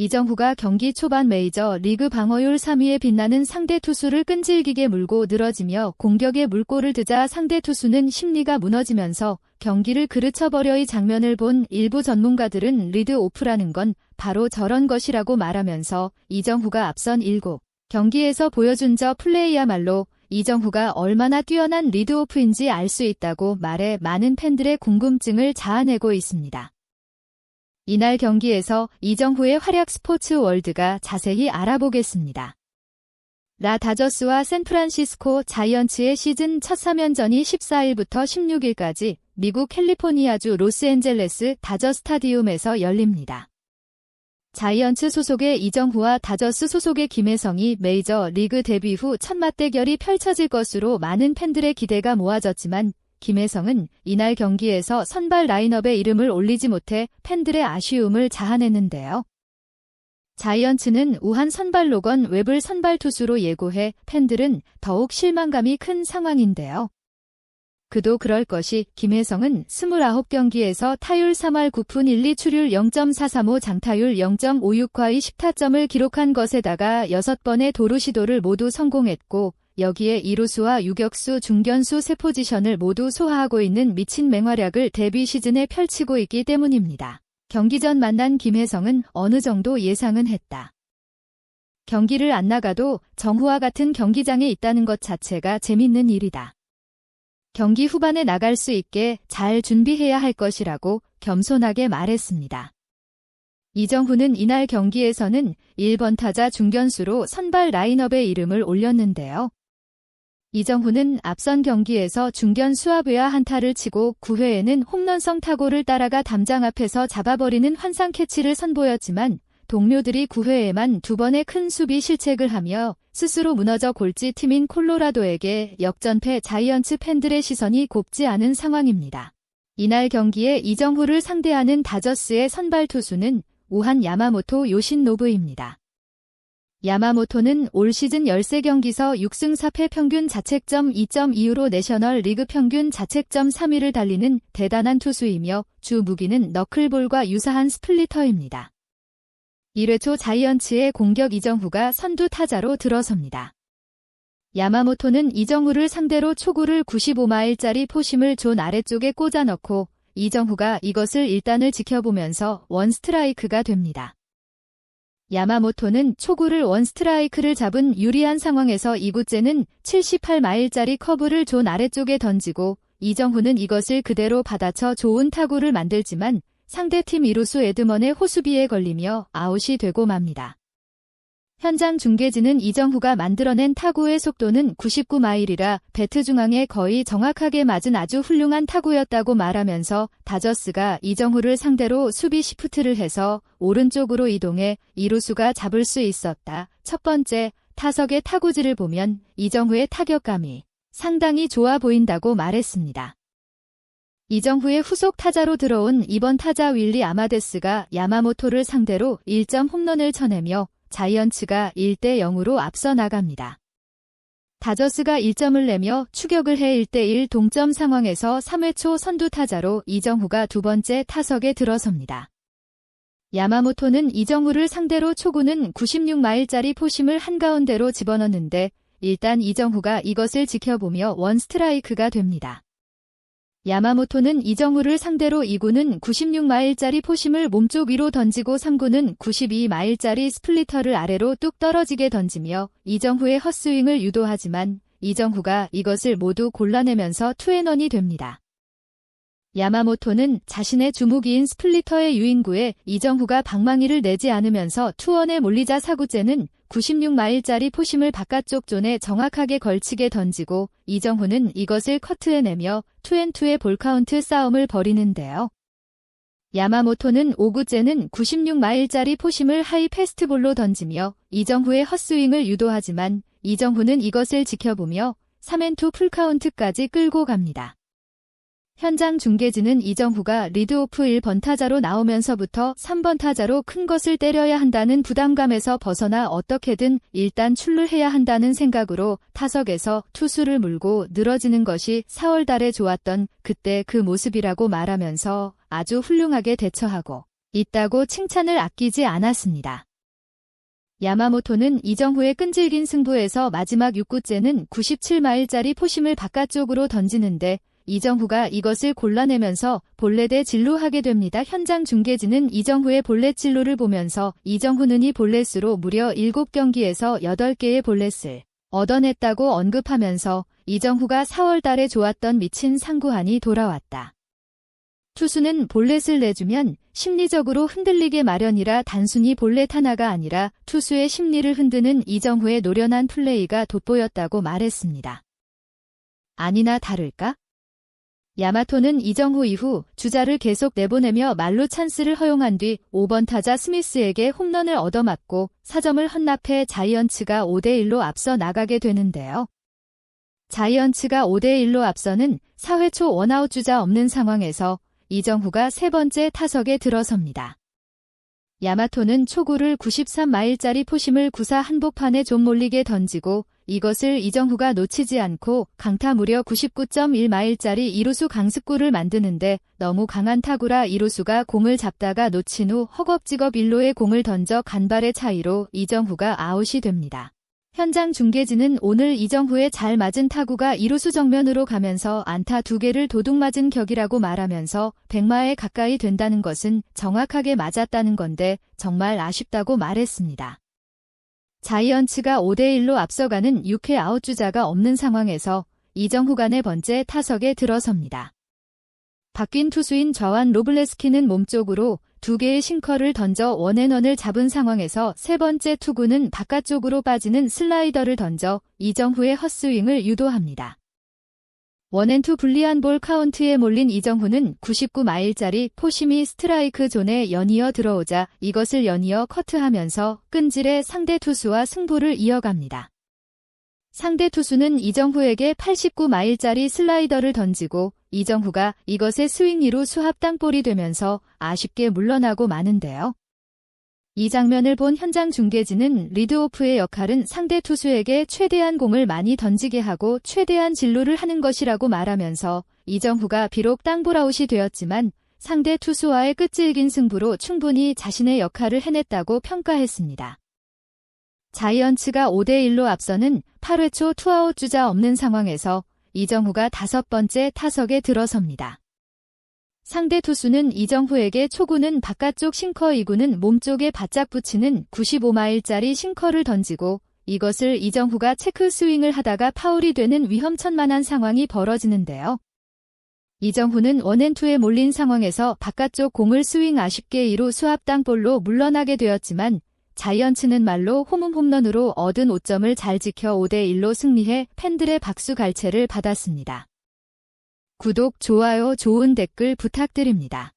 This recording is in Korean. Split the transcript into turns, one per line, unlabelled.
이정후가 경기 초반 메이저 리그 방어율 3위에 빛나는 상대 투수를 끈질기게 물고 늘어지며 공격에 물꼬를 드자 상대 투수는 심리가 무너지면서 경기를 그르쳐버려의 장면을 본 일부 전문가들은 리드 오프라는 건 바로 저런 것이라고 말하면서 이정후가 앞선 7 경기에서 보여준 저 플레이야말로 이정후가 얼마나 뛰어난 리드오프인지 알 수 있다고 말해 많은 팬들의 궁금증을 자아내고 있습니다. 이날 경기에서 이정후의 활약 스포츠 월드가 자세히 알아보겠습니다. 라 다저스와 샌프란시스코 자이언츠의 시즌 첫 3연전이 14일부터 16일까지 미국 캘리포니아주 로스앤젤레스 다저 스타디움에서 열립니다. 자이언츠 소속의 이정후와 다저스 소속의 김혜성이 메이저 리그 데뷔 후 첫 맞대결이 펼쳐질 것으로 많은 팬들의 기대가 모아졌지만 김혜성은 이날 경기에서 선발 라인업에 이름을 올리지 못해 팬들의 아쉬움을 자아냈는데요. 자이언츠는 우한 선발 로건 웹을 선발 투수로 예고해 팬들은 더욱 실망감이 큰 상황인데요. 그도 그럴 것이 김혜성은 29경기에서 타율 3할 9푼 1리 출율 0.435 장타율 0.56과의 10타점을 기록한 것에다가 6번의 도루 시도를 모두 성공했고 여기에 이루수와 유격수 중견수 세 포지션을 모두 소화하고 있는 미친 맹활약을 데뷔 시즌에 펼치고 있기 때문입니다. 경기 전 만난 김혜성은 어느 정도 예상은 했다. 경기를 안 나가도 정후와 같은 경기장에 있다는 것 자체가 재밌는 일이다. 경기 후반에 나갈 수 있게 잘 준비해야 할 것이라고 겸손하게 말했습니다. 이정후는 이날 경기에서는 1번 타자 중견수로 선발 라인업에 이름을 올렸는데요. 이정후는 앞선 경기에서 중견 수아브야 한타를 치고 9회에는 홈런성 타구를 따라가 담장 앞에서 잡아버리는 환상 캐치를 선보였지만 동료들이 9회에만 두 번의 큰 수비 실책을 하며 스스로 무너져 골지 팀인 콜로라도에게 역전패 자이언츠 팬들의 시선이 곱지 않은 상황입니다. 이날 경기에 이정후를 상대하는 다저스의 선발 투수는 우한 야마모토 요신노브입니다. 야마모토는 올 시즌 13경기서 6승 4패 평균 자책점 2.2로 내셔널 리그 평균 자책점 3위를 달리는 대단한 투수이며 주 무기는 너클볼과 유사한 스플리터입니다. 1회 초 자이언츠의 공격 이정후가 선두 타자로 들어섭니다. 야마모토는 이정후를 상대로 초구를 95마일짜리 포심을 존 아래쪽에 꽂아 넣고 이정후가 이것을 일단을 지켜보면서 원 스트라이크가 됩니다. 야마모토는 초구를 원스트라이크를 잡은 유리한 상황에서 이구째는 78마일짜리 커브를 존 아래쪽에 던지고 이정후는 이것을 그대로 받아쳐 좋은 타구를 만들지만 상대팀 이루수 에드먼의 호수비에 걸리며 아웃이 되고 맙니다. 현장 중계진은 이정후가 만들어낸 타구의 속도는 99마일이라 배트 중앙에 거의 정확하게 맞은 아주 훌륭한 타구였다고 말하면서 다저스가 이정후를 상대로 수비 시프트를 해서 오른쪽으로 이동해 이루수가 잡을 수 있었다. 첫 번째, 타석의 타구지를 보면 이정후의 타격감이 상당히 좋아 보인다고 말했습니다. 이정후의 후속 타자로 들어온 이번 타자 윌리 아마데스가 야마모토를 상대로 1점 홈런을 쳐내며 자이언츠가 1대 0으로 앞서 나갑니다. 다저스가 1점을 내며 추격을 해 1대1 동점 상황에서 3회 초 선두 타자로 이정후가 두 번째 타석에 들어섭니다. 야마모토는 이정후를 상대로 초구는 96마일짜리 포심을 한가운데로 집어넣는데 일단 이정후가 이것을 지켜보며 원 스트라이크가 됩니다. 야마모토는 이정우를 상대로 2구는 96마일짜리 포심을 몸쪽 위로 던지고 3구는 92마일짜리 스플리터를 아래로 뚝 떨어지게 던지며 이정후의 헛스윙을 유도하지만 이정후가 이것을 모두 골라내면서 투앤원이 됩니다. 야마모토는 자신의 주무기인 스플리터의 유인구에 이정후가 방망이를 내지 않으면서 투원에 몰리자 사구째는 96마일짜리 포심을 바깥쪽 존에 정확하게 걸치게 던지고 이정후는 이것을 커트해내며 투앤투의 볼카운트 싸움을 벌이는데요. 야마모토는 5구째는 96마일짜리 포심을 하이 패스트볼로 던지며 이정후의 헛스윙을 유도하지만 이정후는 이것을 지켜보며 3앤투 풀카운트까지 끌고 갑니다. 현장 중계진은 이정후가 리드오프 1번 타자로 나오면서부터 3번 타자로 큰 것을 때려야 한다는 부담감에서 벗어나 어떻게든 일단 출루해야 한다는 생각으로 타석에서 투수를 물고 늘어지는 것이 4월 달에 좋았던 그때 그 모습이라고 말하면서 아주 훌륭하게 대처하고 있다고 칭찬을 아끼지 않았습니다. 야마모토는 이정후의 끈질긴 승부에서 마지막 6구째는 97마일짜리 포심을 바깥쪽으로 던지는데 이정후가 이것을 골라내면서 볼넷에 진로하게 됩니다. 현장 중계진은 이정후의 볼넷 진로를 보면서 이정후는 이 볼넷으로 무려 7경기에서 8개의 볼넷을 얻어냈다고 언급하면서 이정후가 4월 달에 좋았던 미친 상구한이 돌아왔다. 투수는 볼넷을 내주면 심리적으로 흔들리게 마련이라 단순히 볼넷 하나가 아니라 투수의 심리를 흔드는 이정후의 노련한 플레이가 돋보였다고 말했습니다. 아니나 다를까? 야마토는 이정후 이후 주자를 계속 내보내며 말루 찬스를 허용한 뒤 5번 타자 스미스에게 홈런을 얻어맞고 4점을 헌납해 자이언츠가 5대1로 앞서 나가게 되는데요. 자이언츠가 5대1로 앞서는 4회 초 원아웃 주자 없는 상황에서 이정후가 세 번째 타석에 들어섭니다. 야마토는 초구를 93마일짜리 포심을 구사 한복판에 좀 몰리게 던지고 이것을 이정후가 놓치지 않고 강타 무려 99.1마일짜리 이루수 강습구를 만드는데 너무 강한 타구라 이루수가 공을 잡다가 놓친 후 허겁지겁 1루에 공을 던져 간발의 차이로 이정후가 아웃이 됩니다. 현장 중계진은 오늘 이정후의 잘 맞은 타구가 이루수 정면으로 가면서 안타 두 개를 도둑 맞은 격이라고 말하면서 100마에 가까이 된다는 것은 정확하게 맞았다는 건데 정말 아쉽다고 말했습니다. 자이언츠가 5대1로 앞서가는 6회 아웃주자가 없는 상황에서 이정후 간의 번째 타석에 들어섭니다. 바뀐 투수인 저완 로블레스키는 몸쪽으로 두 개의 싱커를 던져 원앤원을 잡은 상황에서 세 번째 투구는 바깥쪽으로 빠지는 슬라이더를 던져 이정후의 헛스윙을 유도합니다. 원앤투 불리한 볼 카운트에 몰린 이정후는 99마일짜리 포심이 스트라이크 존에 연이어 들어오자 이것을 연이어 커트하면서 끈질의 상대 투수와 승부를 이어갑니다. 상대 투수는 이정후에게 89마일짜리 슬라이더를 던지고 이정후가 이것의 스윙이로 수합 땅볼이 되면서 아쉽게 물러나고 마는데요. 이 장면을 본 현장 중계진은 리드오프의 역할은 상대 투수에게 최대한 공을 많이 던지게 하고 최대한 진로를 하는 것이라고 말하면서 이정후가 비록 땅볼아웃이 되었지만 상대 투수와의 끝질긴 승부로 충분히 자신의 역할을 해냈다고 평가했습니다. 자이언츠가 5대1로 앞서는 8회 초 투아웃 주자 없는 상황에서 이정후가 다섯 번째 타석에 들어섭니다. 상대 투수는 이정후에게 초구는 바깥쪽 싱커 2구는 몸쪽에 바짝 붙이는 95마일짜리 싱커를 던지고 이것을 이정후가 체크 스윙을 하다가 파울이 되는 위험천만한 상황이 벌어지는데요. 이정후는 원앤투에 몰린 상황에서 바깥쪽 공을 스윙 아쉽게 2루 수합 땅볼로 물러나게 되었지만 자이언츠는 말로 홈홈 홈런으로 얻은 5점을 잘 지켜 5대1로 승리해 팬들의 박수 갈채를 받았습니다. 구독, 좋아요, 좋은 댓글 부탁드립니다.